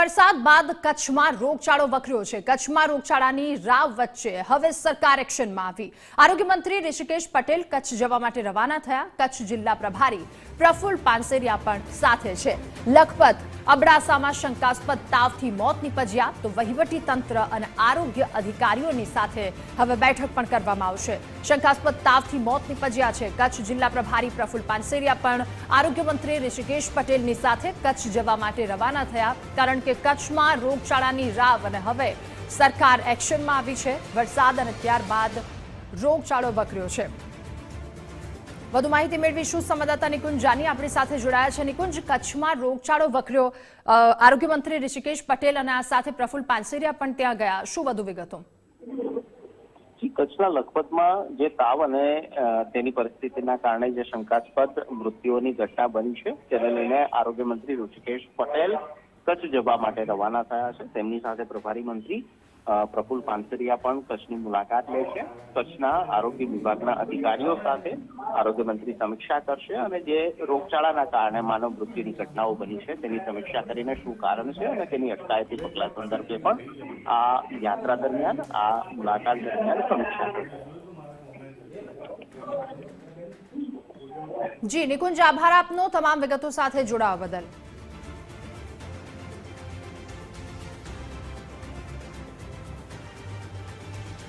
વરસાદ બાદ કચ્છમાં રોગચાળો વકર્યો છે. કચ્છમાં રોગચાળાની રાવ વચ્ચે હવે સરકાર એક્શનમાં આવી. આરોગ્ય ઋષિકેશ પટેલ કચ્છ જવા માટે રવાના થયા. કચ્છ જિલ્લા પ્રભારી પ્રફુલ્લ પાનસેરિયા પણ સાથે છે. લખપત અબડાસામાં શંકાસ્પદ તાવથી મોત નીપજ્યા તો વહીવટી તંત્ર અને આરોગ્ય અધિકારીઓની સાથે હવે બેઠક પણ કરવામાં આવશે. શંકાસ્પદ તાવથી મોત નીપજ્યા છે. કચ્છ જિલ્લા પ્રભારી પ્રફુલ્લ પાનસેરિયા પણ આરોગ્ય મંત્રી ઋષિકેશ પટેલની સાથે કચ્છ જવા માટે રવાના થયા, કારણ કે કચ્છમાં રોગચાળાની રાવ અને હવે સરકાર એક્શનમાં આવી છે. વરસાદ અને ત્યારબાદ રોગચાળો વકર્યો છે. વધુ માહિતી મેળવીશું સંવાદદાતા નિકુંજ જાની આપણી સાથે જોડાયા છે. નિકુંજ, કચ્છમાં રોગચાળો વકર્યો. આરોગ્યમંત્રી આરોગ્ય મંત્રી ઋષિકેશ પટેલ અને આ સાથે પ્રફુલ પાનસેરિયા પણ ત્યાં ગયા. શું વધુ વિગતો? જી, કચ્છના લખપતમાં જે તાવ અને તેની પરિસ્થિતિના કારણે જે શંકાસ્પદ મૃત્યુઓની ઘટના બની છે તેને લઈને આરોગ્ય મંત્રી ઋષિકેશ પટેલ કચ્છ જવા માટે રવાના થયા છે. તેમની સાથે પ્રભારી મંત્રી પ્રફુલ પાનસરિયા પણ કચ્છની મુલાકાત લેશે. કચ્છના આરોગ્ય વિભાગના અધિકારીઓ સાથે આરોગ્ય મંત્રી સમીક્ષા કરશે અને જે રોગચાળાના કારણે માનવ મૃત્યુની ઘટનાઓ બની છે તેની સમીક્ષા કરીને શું કારણ છે અને તેની અટકાયતી પગલા સંદર્ભે પણ આ યાત્રા દરમિયાન, આ મુલાકાત દરમિયાન સમીક્ષા કરશે. જી, નિકુંજ, આભાર આપનો. તમામ વિગતો સાથે જોડાવા બદલ.